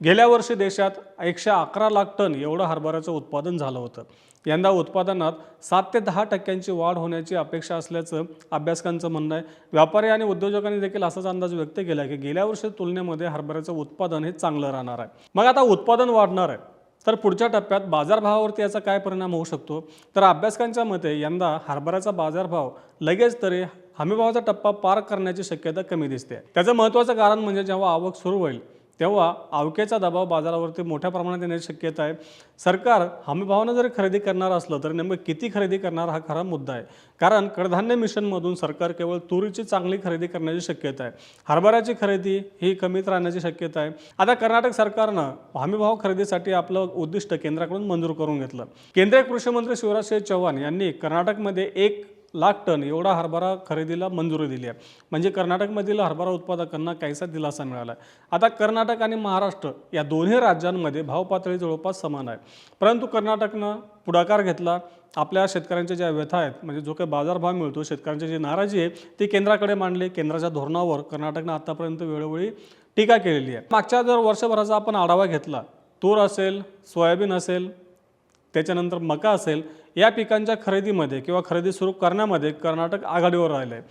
गेल्या वर्षी देशात एकशे अकरा लाख टन एवढं हरभऱ्याचं उत्पादन झालं होतं. यंदा उत्पादनात सात ते दहा टक्क्यांची वाढ होण्याची अपेक्षा असल्याचं अभ्यासकांचं म्हणणं आहे. व्यापारी आणि उद्योजकांनी देखील असाच अंदाज व्यक्त केला की गेल्या वर्षी तुलनेमध्ये हरभऱ्याचं उत्पादन हे चांगलं राहणार आहे. मग आता उत्पादन वाढणार आहे. तर पुढच्या टप्प्यात बाजारभावावरती याचा काय परिणाम होऊ शकतो? तर अभ्यासकांच्या मते यंदा हरभऱ्याचा बाजारभाव लगेच तरी हमीभावाचा टप्पा पार करण्याची शक्यता कमी दिसते. त्याचं महत्त्वाचं कारण म्हणजे जेव्हा आवक सुरू होईल तेव्हा आवकेचा दबाव बाजारावरती मोठ्या प्रमाणात येण्याची शक्यता आहे. सरकार हमीभावानं जरी खरेदी करणार असलं तरी नेमकं किती खरेदी करणार हा खरा मुद्दा आहे. कारण कडधान्य मिशनमधून सरकार केवळ तुरीची चांगली खरेदी करण्याची शक्यता आहे. हरभऱ्याची खरेदी ही कमीत राहण्याची शक्यता आहे. आता कर्नाटक सरकारनं हमीभाव खरेदीसाठी आपलं उद्दिष्ट केंद्राकडून मंजूर करून घेतलं. केंद्रीय कृषी मंत्री शिवराजसिंह चौहान यांनी कर्नाटकमध्ये एक लाख टन एवढा हरभरा खरेदीला मंजुरी दिली आहे. म्हणजे कर्नाटकमधील हरभरा उत्पादकांना काहीसा दिलासा मिळाला आहे. आता कर्नाटक आणि महाराष्ट्र या दोन्ही राज्यांमध्ये भाव पातळी जवळपास समान आहे. परंतु कर्नाटकनं पुढाकार घेतला. आपल्या शेतकऱ्यांच्या ज्या व्यथा आहेत म्हणजे जो काही बाजारभाव मिळतो शेतकऱ्यांची जी नाराजी आहे ती केंद्राकडे मांडली. केंद्राच्या धोरणावर कर्नाटकनं आतापर्यंत वेळोवेळी टीका केलेली आहे. मागच्या जर वर्षभराचा आपण आढावा घेतला तूर असेल सोयाबीन असेल त्याच्यानंतर मका असेल या पिकांच्या खरेदीमध्ये किंवा खरेदी सुरू करण्यामध्ये कर्नाटक आघाडीवर राहिलं आहे